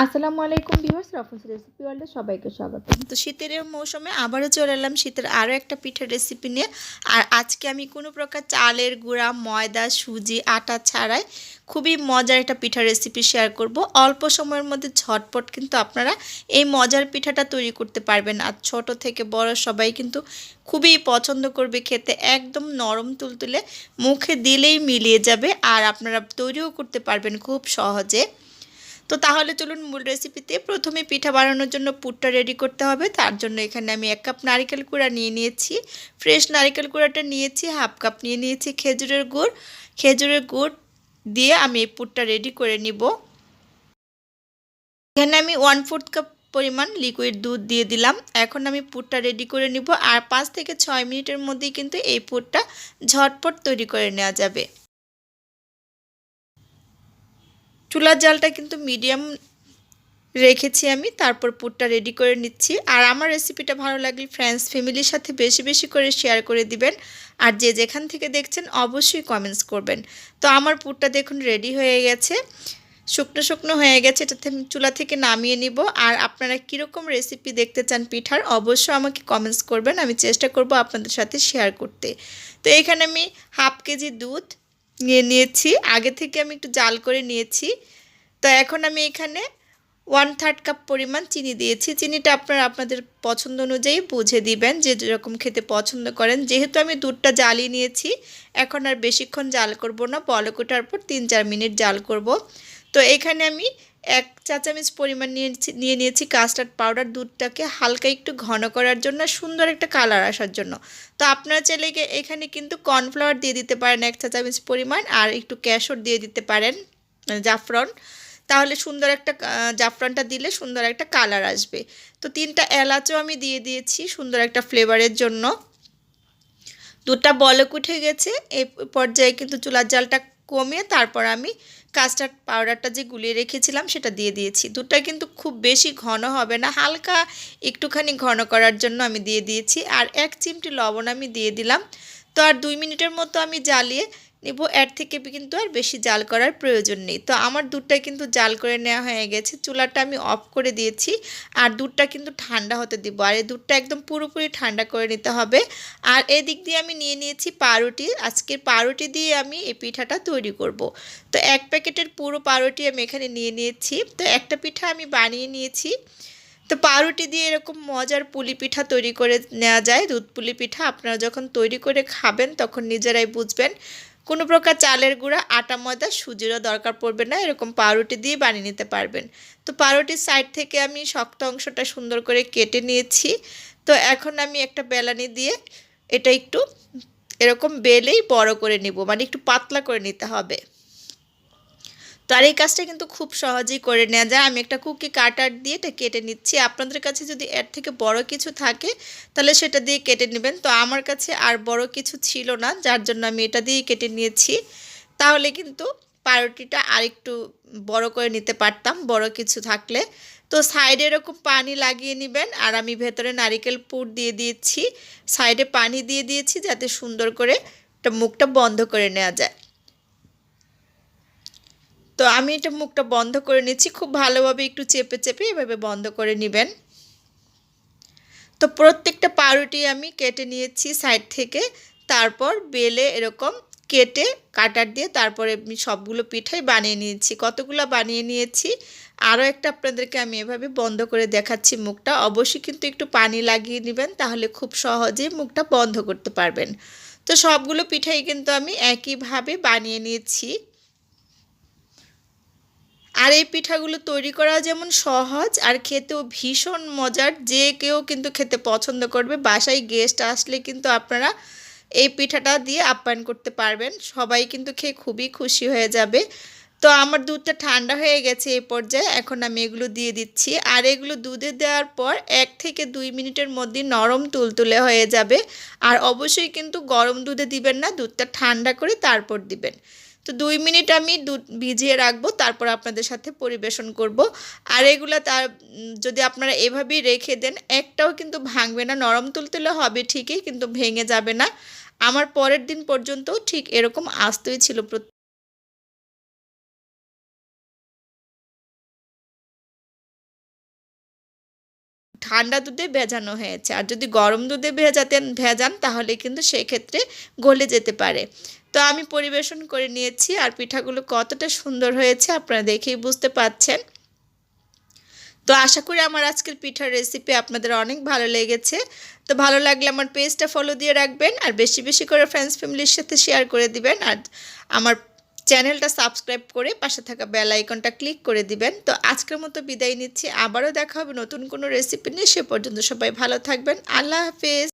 আসসালামু আলাইকুম viewers রফস recipe ওয়ার্ল্ডে সবাইকে স্বাগত। তো শীতের মৌসুমে আবারও চলে এলাম শীতের আরও একটা পিঠার রেসিপি নিয়ে। আর আজকে আমি কোনো প্রকার চালের গুঁড়া, ময়দা, সুজি, আটা ছাড়াই খুবই মজার একটা পিঠার রেসিপি শেয়ার করব। অল্প সময়ের মধ্যে ঝটপট কিন্তু আপনারা এই মজার পিঠাটা তৈরি করতে পারবেন। আর ছোট থেকে বড় সবাই কিন্তু খুবই পছন্দ করবে খেতে, একদম নরম তুলতুলে মুখে দিলেই মিলিয়ে যাবে। আর আপনারা তৈরিও করতে পারবেন খুব সহজে। তো তাহলে চলুন মূল রেসিপিতে প্রথমে পিঠা বানানোর জন্য পুরটা রেডি করতে হবে। তার জন্য এখানে আমি এক কাপ নারিকেল কুড়া নিয়ে নিয়েছি। ফ্রেশ নারিকেল কুড়াটা নিয়েছি হাফ কাপ নিয়ে নিয়েছি খেজুরের গুড়। খেজুরের গুড় দিয়ে আমি এই পুরটা রেডি করে নিব। এখানে আমি ওয়ান ফোর্থ কাপ পরিমাণ লিকুইড দুধ দিয়ে দিলাম। এখন আমি পুরটা রেডি করে নিব। আর পাঁচ থেকে ছয় মিনিটের মধ্যেই কিন্তু এই পুরটা ঝটপট তৈরি করে নেওয়া যাবে। চুলার জালটা কিন্তু মিডিয়াম রেখেছি আমি, তারপর পুরটা রেডি করে নিচ্ছি। আর আমার রেসিপিটা ভালো লাগলে ফ্রেন্ডস ফ্যামিলির সাথে বেশি বেশি করে শেয়ার করে দিবেন। আর যে যেখান থেকে দেখছেন, অবশ্যই কমেন্টস করবেন। তো আমার পুরটা দেখুন রেডি হয়ে গেছে। শুকনো শুকনো হয়ে গেছে, এটাতে আমি চুলা থেকে নামিয়ে নিব। আর আপনারা কীরকম রেসিপি দেখতে চান পিঠার, অবশ্যই আমাকে কমেন্টস করবেন। আমি চেষ্টা করব আপনাদের সাথে শেয়ার করতে। তো এখানে আমি হাফ কেজি দুধ নিয়ে নিয়েছি। আগে থেকে আমি একটু জাল করে নিয়েছি। তো এখন আমি এখানে ওয়ান থার্ড কাপ পরিমাণ চিনি দিয়েছি। চিনিটা আপনারা আপনাদের পছন্দ অনুযায়ী বুঝে দিবেন যে যেরকম খেতে পছন্দ করেন। যেহেতু আমি দুধটা জ্বালিয়ে নিয়েছি, এখন আর বেশিক্ষণ জাল করব না। বলক পর তিন চার মিনিট জাল করব। তো এখানে আমি এক চা চামচ পরিমাণ নিয়েছি নিয়ে নিয়েছি কাস্টার্ড পাউডার দুধটাকে হালকা একটু ঘন করার জন্য, সুন্দর একটা কালার আসার জন্য। তো আপনারা চাইলে এখানে কিন্তু কর্নফ্লাওয়ার দিয়ে দিতে পারেন এক চা চামচ পরিমাণ, আর একটু ক্যাশর দিয়ে দিতে পারেন মানে জাফরন। তাহলে সুন্দর একটা জাফরানটা দিলে সুন্দর একটা কালার আসবে। তো তিনটা এলাচও আমি দিয়ে দিয়েছি সুন্দর একটা ফ্লেভারের জন্য। দুধটা বলক উঠে গেছে এই পর্যায়ে কিন্তু চুলার জালটা কমিয়ে তারপর আমি কাস্টার্ড পাউডারটা যে গুলিয়ে রেখেছিলাম সেটা দিয়ে দিয়েছি। দুধটা কিন্তু খুব বেশি ঘন হবে না, হালকা একটুখানি ঘন করার জন্য আমি দিয়ে দিয়েছি। আর এক চিমটি লবণ আমি দিয়ে দিলাম। তো আর দুই মিনিটের মতো আমি জ্বালিয়ে নেব। এর থেকে কিন্তু আর বেশি জাল করার প্রয়োজন নেই। তো আমার দুধটা কিন্তু জাল করে নেওয়া হয়ে গেছে। চুলাটা আমি অফ করে দিয়েছি। আর দুধটা কিন্তু ঠান্ডা হতে দিব। আর এই দুধটা একদম পুরোপুরি ঠান্ডা করে নিতে হবে। আর এদিক দিয়ে আমি নিয়ে নিয়েছি পাউরুটি। আজকের পাউরুটি দিয়ে আমি এই পিঠাটা তৈরি করব। তো এক প্যাকেটের পুরো পাউরুটি আমি এখানে নিয়ে নিয়েছি। তো একটা পিঠা আমি বানিয়ে নিয়েছি। তো পাউরুটি দিয়ে এরকম মজার পুলি পিঠা তৈরি করে নেওয়া যায়। দুধ পুলি পিঠা আপনারা যখন তৈরি করে খাবেন তখন নিজেরাই বুঝবেন। কোনো প্রকার চালের গুঁড়া, আটা, ময়দা, সুজিরও দরকার পড়বে না, এরকম পাউরুটি দিয়ে বানিয়ে নিতে পারবেন। তো পাউরুটির সাইড থেকে আমি শক্ত অংশটা সুন্দর করে কেটে নিয়েছি। তো এখন আমি একটা বেলানি দিয়ে এটা একটু এরকম বেলেই বড় করে নিব মানে একটু পাতলা করে নিতে হবে। আর এই কাজটা কিন্তু খুব সহজেই করে নেওয়া যায়। আমি একটা কুকি কাটার দিয়ে এটা কেটে নিচ্ছি। আপনাদের কাছে যদি এর থেকে বড় কিছু থাকে, তাহলে সেটা দিয়ে কেটে নেবেন। তো আমার কাছে আর বড় কিছু ছিল না, যার জন্য আমি এটা দিয়েই কেটে নিয়েছি। তাহলে কিন্তু পাউরুটিটা আরেকটু বড় করে নিতে পারতাম, বড় কিছু থাকলে। তো সাইডে এরকম পানি লাগিয়ে নেবেন, আর আমি ভেতরে নারিকেল পুর দিয়ে দিয়েছি। সাইডে পানি দিয়ে দিয়েছি যাতে সুন্দর করে মুখটা বন্ধ করে নেওয়া যায়। তো আমি এটা মুখটা বন্ধ করে নিচ্ছি। খুব ভালোভাবে একটু চেপে চেপে এভাবে বন্ধ করে নেবেন। তো প্রত্যেকটা পাউরুটি আমি কেটে নিয়েছি সাইড থেকে। তারপর বেলে এরকম কেটে কাটার দিয়ে তারপরে আমি সবগুলো পিঠাই বানিয়ে নিয়েছি। কতগুলো বানিয়ে নিয়েছি? আরও একটা আপনাদেরকে আমি এভাবে বন্ধ করে দেখাচ্ছি মুখটা। অবশ্যই কিন্তু একটু পানি লাগিয়ে নেবেন, তাহলে খুব সহজেই মুখটা বন্ধ করতে পারবেন। তো সবগুলো পিঠাই কিন্তু আমি একইভাবে বানিয়ে নিয়েছি। আর এই পিঠাগুলো তৈরি করা যেমন সহজ, আর খেতেও ভীষণ মজার। যে কেউ কিন্তু খেতে পছন্দ করবে। বাসায় গেস্ট আসলে কিন্তু আপনারা এই পিঠাটা দিয়ে আপ্যায়ন করতে পারবেন। সবাই কিন্তু খেয়ে খুবই খুশি হয়ে যাবে। তো আমার দুধটা ঠান্ডা হয়ে গেছে এই পর্যায়ে। এখন আমি এগুলো দিয়ে দিচ্ছি। আর এগুলো দুধে দেওয়ার পর এক থেকে দুই মিনিটের মধ্যে নরম তুলতুলে হয়ে যাবে। আর অবশ্যই কিন্তু গরম দুধে দিবেন না, দুধটা ঠান্ডা করে তারপর দিবেন। তো দুই মিনিট আমি দুধ ভিজিয়ে রাখব, তারপর আপনাদের সাথে পরিবেশন করব। আর এগুলো তার, যদি আপনারা এভাবেই রেখে দেন, একটাও কিন্তু ভাঙবে না, নরম তুলতুলে হবে ঠিকই, কিন্তু ভেঙে যাবে না। আমার পরের দিন পর্যন্ত ঠিক এরকম আসতেই ছিল ঠান্ডা দুধে ভেজানো হয়েছে। আর যদি গরম দুধে ভেজাতেন ভেজান, তাহলে কিন্তু সেই ক্ষেত্রে গলে যেতে পারে। তো আমি পরিবেশন করে নিয়েছি আর পিঠাগুলো কতটা সুন্দর হয়েছে আপনারা দেখেই বুঝতে পাচ্ছেন। তো আশা করি আমার আজকের পিঠার রেসিপি আপনাদের অনেক ভালো লেগেছে। তো ভালো লাগলে আমার পেজটা ফলো দিয়ে রাখবেন আর বেশি বেশি করে ফ্রেন্ডস ফ্যামিলির সাথে শেয়ার করে দিবেন। আর আমার চ্যানেলটা সাবস্ক্রাইব করে পাশে থাকা বেল আইকনটা ক্লিক করে দিবেন। তো আজকের মতো বিদায় নিচ্ছি। আবারও দেখা হবে নতুন কোনো রেসিপি নিয়ে। সে পর্যন্ত সবাই ভালো থাকবেন। আল্লাহ হাফেজ।